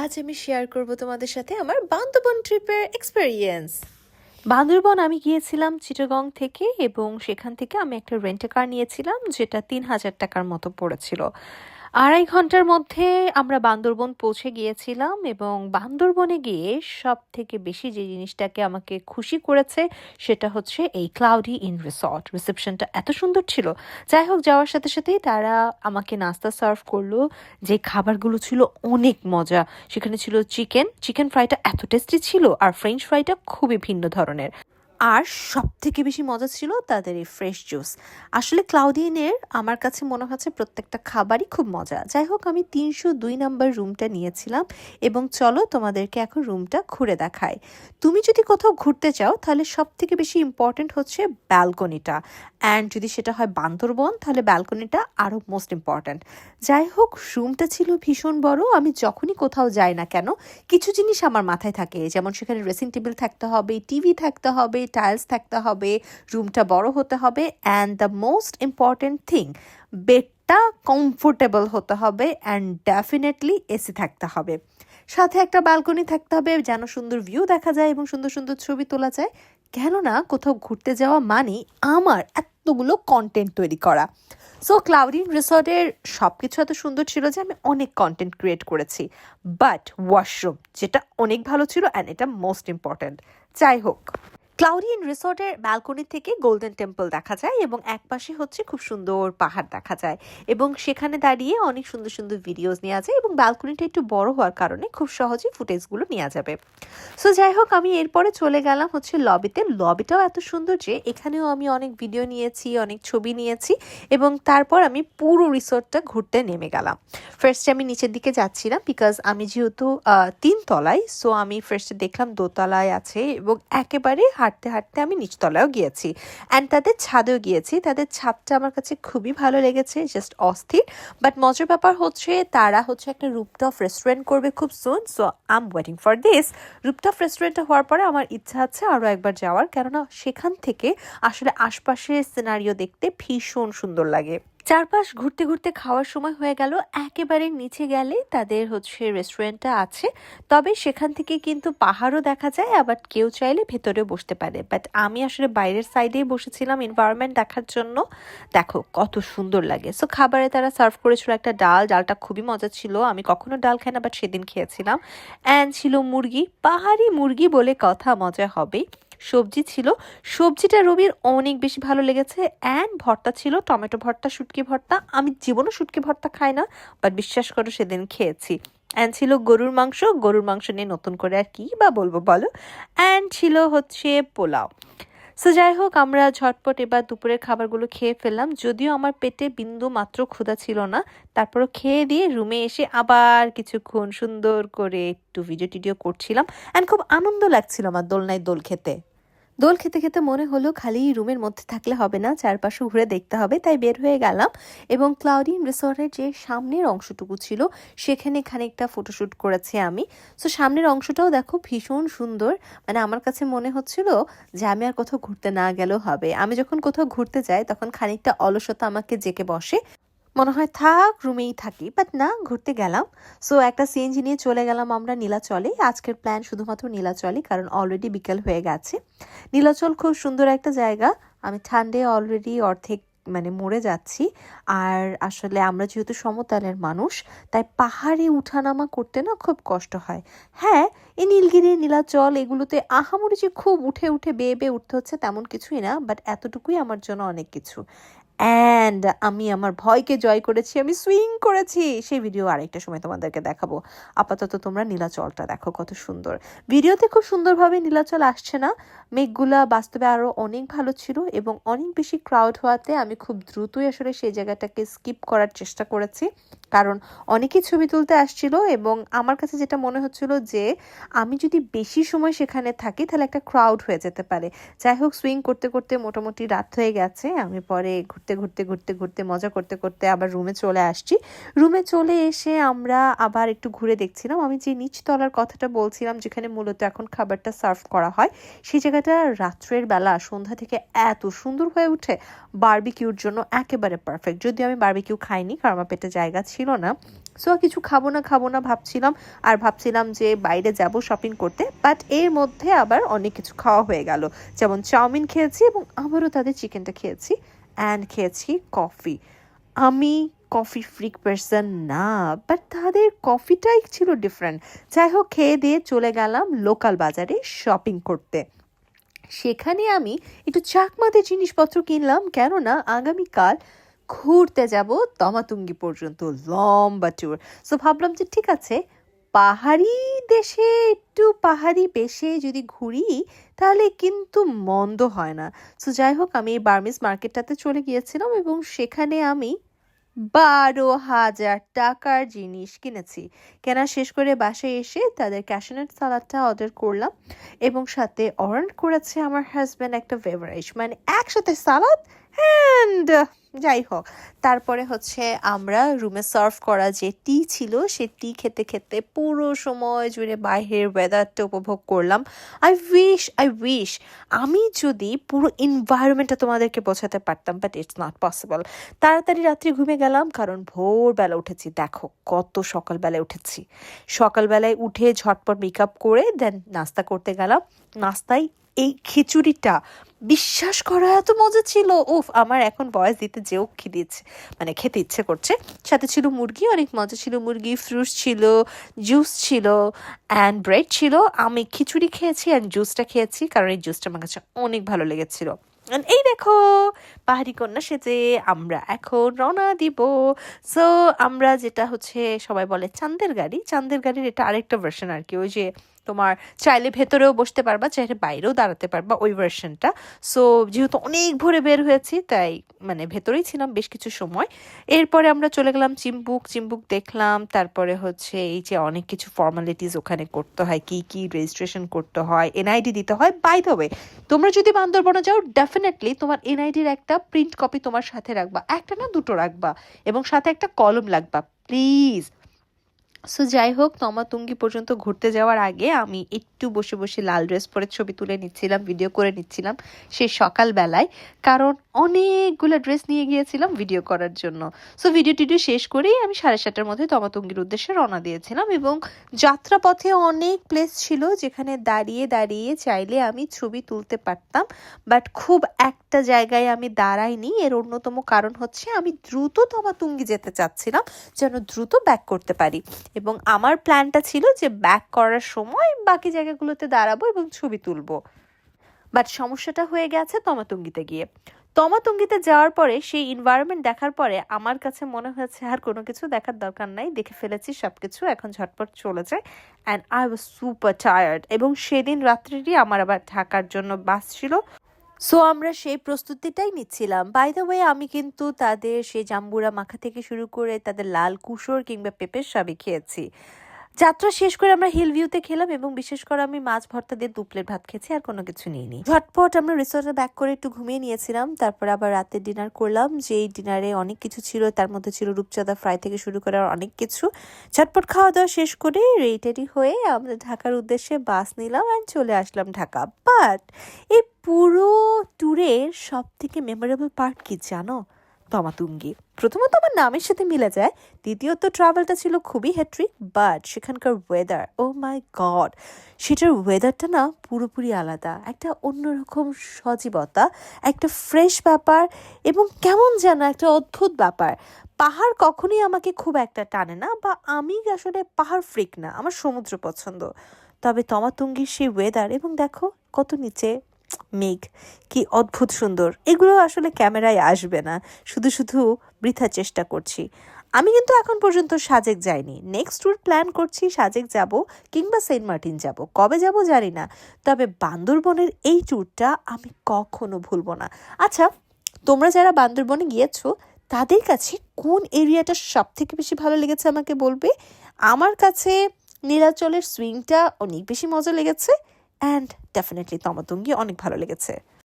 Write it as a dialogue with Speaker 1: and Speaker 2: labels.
Speaker 1: আজ আমি শেয়ার করব তোমাদের সাথে আমার বান্দরবন ট্রিপের এক্সপেরিয়েন্স
Speaker 2: বান্দরবন আমি গিয়েছিলাম চিটাগং থেকে এবং সেখান থেকে আমি একটা রেন্টে কার নিয়েছিলাম, যেটা তিন হাজার টাকার মতো পড়েছিল। আড়াই ঘণ্টার মধ্যে আমরা বান্দরবন পৌঁছে গিয়েছিলাম এবং বান্দরবনে গিয়ে সব থেকে বেশি যে জিনিসটাকে আমাকে খুশি করেছে সেটা হচ্ছে এই ক্লাউডি ইন রিসর্ট রিসেপশনটা এত সুন্দর ছিল। যাই হোক, যাওয়ার সাথে সাথেই তারা আমাকে নাস্তা সার্ভ করল। যে খাবারগুলো ছিল অনেক মজা। সেখানে ছিল চিকেন। চিকেন ফ্রাইটা এত টেস্টি ছিল আর ফ্রেঞ্চ ফ্রাইটা খুবই ভিন্ন ধরনের। আর সব থেকে বেশি মজা ছিল তাদের এই ফ্রেশ জুস আসলে ক্লাউডিনের আমার কাছে মনে হচ্ছে প্রত্যেকটা খাবারই খুব মজা। যাই হোক, আমি তিনশো দুই নাম্বার রুমটা নিয়েছিলাম এবং চলো তোমাদেরকে এখন রুমটা ঘুরে দেখায় তুমি যদি কোথাও ঘুরতে চাও, তাহলে সব থেকে বেশি ইম্পর্টেন্ট হচ্ছে ব্যালকনিটা অ্যান্ড যদি সেটা হয় বান্দরবন, তাহলে ব্যালকনিটা আরও মোস্ট ইম্পর্ট্যান্ট যাই হোক, রুমটা ছিল ভীষণ বড়। আমি যখনই কোথাও যাই না কেন, কিছু জিনিস আমার মাথায় থাকে। যেমন সেখানে ড্রেসিং টেবিল থাকতে হবে টিভি থাকতে হবে টাইলস থাকতে হবে রুমটা বড় হতে হবে and the most important thing বেডটা কমফোর্টেবল হতে হবে অ্যান্ড ডেফিনেটলি এসি থাকতে হবে। সাথে একটা ব্যালকনি থাকতে হবে, যেন সুন্দর ভিউ দেখা যায় এবং সুন্দর সুন্দর ছবি তোলা যায়। কেননা, কোথাও ঘুরতে যাওয়া মানে আমার এতগুলো কন্টেন্ট তৈরি করা। সো ক্লাউডিন রিসর্টের সব কিছু এত সুন্দর ছিল যে আমি অনেক কন্টেন্ট ক্রিয়েট করেছি। বাট ওয়াশরুম যেটা অনেক ভালো ছিল অ্যান্ড এটা মোস্ট ইম্পর্ট্যান্ট যাই হোক। ক্লাউডিন রিসর্টের ব্যালকনি থেকে গোল্ডেন টেম্পল দেখা যায় এবং একপাশে হচ্ছে খুব সুন্দর পাহাড় দেখা যায় এবং সেখানে দাঁড়িয়ে অনেক সুন্দর সুন্দর ভিডিওস নেওয়া যায় এবং ব্যালকনিটা একটু বড় হওয়ার কারণে খুব সহজে ফুটেজগুলো নেওয়া যাবে। সো যাই হোক, আমি এরপরে চলে গেলাম হচ্ছে লবিতে লবিটাও এত সুন্দর যে এখানেও আমি অনেক ভিডিও নিয়েছি, অনেক ছবি নিয়েছি এবং তারপর আমি পুরো রিসর্টটা ঘুরতে নেমে গেলাম। ফার্স্টে আমি নিচের দিকে যাচ্ছিলাম বিকজ আমি যেহেতু তিন তলায় সো আমি ফার্স্টে দেখলাম দোতলায় আছে এবং একেবারে হাঁটতে হাঁটতে আমি নিচতলায়ও গিয়েছি। অ্যান্ড তাদের ছাদেও গিয়েছি। তাদের ছাদটা আমার কাছে খুবই ভালো লেগেছে জাস্ট অস্থির। বাট মজার ব্যাপার হচ্ছে, তারা হচ্ছে একটা রুপটপ রেস্টুরেন্ট করবে খুব soon so I am waiting for this rooftop রেস্টুরেন্টটা হওয়ার পরে আমার ইচ্ছা আছে আরও একবার যাওয়ার। কেননা সেখান থেকে আসলে আশপাশের সিনারিও দেখতে ভীষণ সুন্দর লাগে। চারপাশ ঘুরতে ঘুরতে খাওয়ার সময় হয়ে গেল, একেবারে নিচে গেলে তাদের হচ্ছে রেস্টুরেন্টটা আছে। তবে সেখান থেকে কিন্তু পাহাড়ও দেখা যায়, আবার কেউ চাইলে ভেতরে বসতে পারে। বাট আমি আসলে বাইরের সাইডেই বসেছিলাম এনভায়রনমেন্ট দেখার জন্য। দেখো, কত সুন্দর লাগে। সো খাবারে তারা সার্ভ করেছিল একটা ডাল, ডালটা খুবই মজা ছিল। আমি কখনো ডাল খাই না বাট সেদিন খেয়েছিলাম। অ্যান্ড ছিল মুরগি, পাহাড়ি মুরগি বলে কথা মজা হবেই। সবজি ছিল। সবজিটা রবির অনেক বেশি ভালো লেগেছে। অ্যান্ড ভর্তা ছিল, টমেটো ভর্তা, শুটকি ভর্তা। আমি জীবনও শুটকি ভর্তা খাই না বাট বিশ্বাস করো সেদিন খেয়েছি। অ্যান্ড ছিল গরুর মাংস গরুর মাংস নিয়ে নতুন করে আর কি বা বলব বলো? অ্যান্ড ছিল হচ্ছে পোলাও। সো যাই হোক, আমরা ঝটপট এবার দুপুরের খাবারগুলো খেয়ে ফেললাম। যদিও আমার পেটে বিন্দু মাত্র ক্ষুধা ছিল না, তারপরও খেয়ে দিয়ে রুমে এসে আবার কিছুক্ষণ সুন্দর করে একটু ভিডিও টিডিও করছিলাম। অ্যান্ড খুব আনন্দ লাগছিল আমার দোলনায় দোল খেতে। দোল খেতে খেতে মনে হলো খালি রুমের মধ্যে থাকলে হবে না, চারপাশে ঘুরে দেখতে হবে, তাই বের হয়ে গেলাম। এবং ক্লাউডিন রিসর্টের যে সামনের অংশটুকু ছিল, সেখানে খানিকটা ফটোশ্যুট করেছি আমি। সো সামনের অংশটাও দেখো ভীষণ সুন্দর। মানে আমার কাছে মনে হচ্ছিল যে আমি আর কোথাও ঘুরতে না গেলেও হবে। আমি যখন কোথাও ঘুরতে যাই, তখন খানিকটা অলসতা আমাকে জেকে বসে। মনে হয় থাক, রুমেই থাকি বাট না, ঘুরতে গেলাম। সো একটা সিএনজি নিয়ে চলে গেলাম আমরা নীলাচলে। আজকের প্ল্যান শুধুমাত্র নীলাচলই কারণ অলরেডি বিকেল হয়ে গেছে। নীলাচল খুব সুন্দর একটা জায়গা। আমি ঠান্ডে অলরেডি অর্ধেক মানে মরে যাচ্ছি। আর আসলে আমরা যেহেতু সমতলের মানুষ, তাই পাহাড়ে উঠানামা করতে না খুব কষ্ট হয়। হ্যাঁ এই নীলগিরি, নীলাচল, এগুলোতে আহামরি যে খুব উঠে উঠে বেয়ে বেয়ে উঠতে হচ্ছে তেমন কিছুই না বাট এতটুকুই আমার জন্য অনেক কিছু। অ্যান্ড আমি আমার ভয়কে জয় করেছি, আমি সুইং করেছি। সেই ভিডিও আরেকটা সময় তোমাদেরকে দেখাবো। আপাতত তোমরা নীলাচলটা দেখো কত সুন্দর। ভিডিওতে খুব সুন্দরভাবে নীলাচল আসছে না। মেঘগুলা বাস্তবে আরও অনেক ভালো ছিল এবং অনেক বেশি ক্রাউড হওয়াতে আমি খুব দ্রুতই আসলে সেই জায়গাটাকে স্কিপ করার চেষ্টা করেছি। কারণ অনেকেই ছবি তুলতে আসছিল এবং আমার কাছে যেটা মনে হচ্ছিল যে, আমি যদি বেশি সময় সেখানে থাকি তাহলে একটা ক্রাউড হয়ে যেতে পারে। যাই হোক সুইং করতে করতে মোটামুটি রাত হয়ে গেছে। আমি পরে ঘুরতে ঘুরতে ঘুরতে ঘুরতে, মজা করতে করতে আবার রুমে চলে আসছি। রুমে চলে এসে আমরা আবার একটু ঘুরে দেখছিলাম। আমি যে নিচতলার কথাটা বলছিলাম, যেখানে মূলত এখন খাবারটা সার্ভ করা হয়, সেই জায়গাটা রাত্রের বেলা, সন্ধ্যা থেকে এত সুন্দর হয়ে উঠে বার্বিকিউর জন্য একেবারে পারফেক্ট যদি আমি বারবিকিউ খাইনি, কারণ আমার পেটে জায়গা ছিল না। সো কিছু খাব না খাব না ভাবছিলাম। আর ভাবছিলাম যে বাইরে যাব শপিং করতে বাট এর মধ্যে আবার অনেক কিছু খাওয়া হয়ে গেল। যেমন চাউমিন খেয়েছি এবং আবারও তাদের চিকেনটা খেয়েছি। অ্যান্ড খেয়েছি কফি আমি কফি ফ্রিক পার্সন না বাট তাদের কফিটাই ছিল ডিফারেন্ট যাই হোক, খেয়ে দিয়ে চলে গেলাম লোকাল বাজারে শপিং করতে। সেখানে আমি একটু চাকমাদের জিনিসপত্র কিনলাম, কেননা আগামীকাল ঘুরতে যাব তমাতুঙ্গি পর্যন্ত, লম্বা ট্যুর সো ভাবলাম যে ঠিক আছে পাহাড়ি দেশে, একটু পাহাড়ি বেশে যদি ঘুরি, তাহলে কিন্তু মন্দ হয় না। সো যাই হোক আমি এই বার্মিস মার্কেটটাতে চলে গিয়েছিলাম এবং সেখানে আমি বারো হাজার টাকার জিনিস কিনেছি। কেনা শেষ করে বাসায় এসে তাদের ক্যাশনেট সালাডটা অর্ডার করলাম এবং সাথে অর্ডার করেছে আমার হাজব্যান্ড একটা বেভারেজ মানে একসাথে সালাদ অ্যান্ড যাই হোক, তারপরে হচ্ছে আমরা রুমে সার্ভ করা যে টি ছিল, সে টি খেতে খেতে পুরো সময় জুড়ে বাইরের ওয়েদারটা উপভোগ করলাম। আই উইশ আই উইশ আমি যদি পুরো এনভায়রনমেন্টটা তোমাদেরকে বোঝাতে পারতাম বাট ইটস নট পসিবল তাড়াতাড়ি রাত্রি ঘুমে গেলাম, কারণ ভোরবেলা উঠেছি। দেখো কত সকালবেলায় উঠেছি। সকালবেলায় উঠে ঝটপট মেকআপ করে দেন নাস্তা করতে গেলাম। নাস্তায় এই খিচুড়িটা, বিশ্বাস করা এত মজা ছিল। উফ, আমার এখন বয়স দিতে যেও খিদিচ্ছে মানে খেতে ইচ্ছে করছে। সাথে ছিল মুরগি, অনেক মজা ছিল। মুরগি ফ্রুটস ছিল জুস ছিল অ্যান্ড ব্রেড ছিল। আমি খিচুড়ি খেয়েছি অ্যান্ড জুসটা খেয়েছি, কারণ এই জুসটা আমার কাছে অনেক ভালো লেগেছিল। এই দেখো, পাহাড়ি কন্যা সেজে আমরা এখন রওনা দিব। সো আমরা যেটা হচ্ছে, সবাই বলে চাঁদের গাড়ি। চাঁদের গাড়ির এটা আরেকটা ভার্সন আর কি। ওই যে তোমার চাইলে ভেতরেও বসতে পারবা, চাইলে বাইরেও দাঁড়াতে পারবা ওই ভার্সনটা সো যেহেতু অনেক ভোরে বের হয়েছি, তাই মানে ভেতরেই ছিলাম বেশ কিছু সময়। এরপরে আমরা চলে গেলাম চিম্বুক চিম্বুক দেখলাম, তারপরে হচ্ছে এই যে অনেক কিছু ফর্মালিটিস ওখানে করতে হয়, কি কি রেজিস্ট্রেশন করতে হয় এনআইডি দিতে হয়। বাই দ্য ওয়ে তোমরা যদি বান্দরবনে যাও ডেফিনেটলি তোমার এনআইডির একটা প্রিন্ট কপি তোমার সাথে রাখবা। একটা না, দুটো রাখবা। এবং সাথে একটা কলম লাগবা। প্লিজ সো যাই হোক তমাতুঙ্গি পর্যন্ত ঘুরতে যাওয়ার আগে আমি একটু বসে বসে লাল ড্রেস পরে ছবি তুলে নিচ্ছিলাম ভিডিও করে নিচ্ছিলাম সেই সকালবেলায়। কারণ অনেকগুলো ড্রেস নিয়ে গিয়েছিলাম ভিডিও করার জন্য। সো ভিডিও টিডিও শেষ করেই আমি সাড়ে সাতটার মধ্যে তমাতুঙ্গির উদ্দেশ্যে রওনা দিয়েছিলাম এবং যাত্রাপথে অনেক প্লেস ছিল যেখানে দাঁড়িয়ে দাঁড়িয়ে চাইলে আমি ছবি তুলতে পারতাম। বাট খুব একটা জায়গায় আমি দাঁড়াইনি। এর অন্যতম কারণ হচ্ছে আমি দ্রুত তমাতুঙ্গি যেতে চাচ্ছিলাম যেন দ্রুত ব্যাক করতে পারি। এবং আমার প্ল্যানটা ছিল যে ব্যাক করার সময় বাকি জায়গাগুলোতে দাঁড়াবো এবং ছবি তুলবো। বাট সমস্যাটা হয়ে গেছে তমাতুঙ্গিতে গিয়ে। তমাতুঙ্গিতে যাওয়ার পরে সেই এনভায়রনমেন্ট দেখার পরে আমার কাছে মনে হয়েছে, আর কোনো কিছু দেখার দরকার নাই, দেখে ফেলেছি সব কিছু এখন ঝটপট চলে যায়। And I was super tired এবং সেদিন রাত্রিটি আমার আবার ঢাকার জন্য বাস ছিল। সো আমরা সেই প্রস্তুতিটাই নিচ্ছিলাম। বাই দ্য ওয়ে আমি কিন্তু তাদের সেই জাম্বুরা মাখা থেকে শুরু করে তাদের লাল কুসর কিংবা পেঁপের সবই খেয়েছি। যাত্রা শেষ করে আমরা হিল ভিউতে খেলাম এবং বিশেষ করে আমি মাছ ভর্তা দিয়ে দু প্লেট ভাত খেয়েছি, আর কোনো কিছু নিইনি। ঝটপট আমরা রিসোর্টে ব্যাক করে একটু ঘুমিয়ে নিয়েছিলাম, তারপর আবার রাতে ডিনার করলাম, যেই ডিনারে অনেক কিছু ছিল, তার মধ্যে ছিল রূপচাঁদা ফ্রাই থেকে শুরু করে আর অনেক কিছু। ঝটপট খাওয়া দাওয়া শেষ করে রেডি হয়ে আমরা ঢাকার উদ্দেশ্যে বাস নিলাম অ্যান্ড চলে আসলাম ঢাকা। বাট এই পুরো ট্যুরের সব থেকে মেমোরেবল পার্ট কি জানো? তমাতুঙ্গি। প্রথমত আমার নামের সাথে মিলে যায়, দ্বিতীয়ত ট্রাভেলটা ছিল খুবই হ্যাট্রিক বাট সেখানকার ওয়েদার ও মাই গড সেটার ওয়েদারটা না পুরোপুরি আলাদা, একটা অন্যরকম সজীবতা, একটা ফ্রেশ ব্যাপার এবং কেমন যেন একটা অদ্ভুত ব্যাপার। পাহাড় কখনোই আমাকে খুব একটা টানে না বা আমি আসলে পাহাড় ফ্রিক না, আমার সমুদ্র পছন্দ। তবে তমাতুঙ্গির সেই ওয়েদার এবং দেখো কত নিচে মেঘ। কি অদ্ভুত সুন্দর। এগুলো আসলে ক্যামেরায় আসবে না। শুধু শুধু বৃথা চেষ্টা করছি। আমি কিন্তু এখন পর্যন্ত সাজেক যাইনি। নেক্সট ট্যুর প্ল্যান করছি, সাজেক যাব কিংবা সেন্ট মার্টিন যাব। কবে যাব জানি না। তবে বান্দরবনের এই ট্যুরটা আমি কখনো ভুলবো না। আচ্ছা তোমরা যারা বান্দরবনে গিয়েছো, তাদের কাছে কোন এরিয়াটা সব থেকে বেশি ভালো লেগেছে আমাকে বলবে? আমার কাছে নীলাচলের সুইংটা অনেক বেশি মজা লেগেছে। অ্যান্ড ডেফিনেটলি তমাতুঙ্গি অনেক ভালো লেগেছে।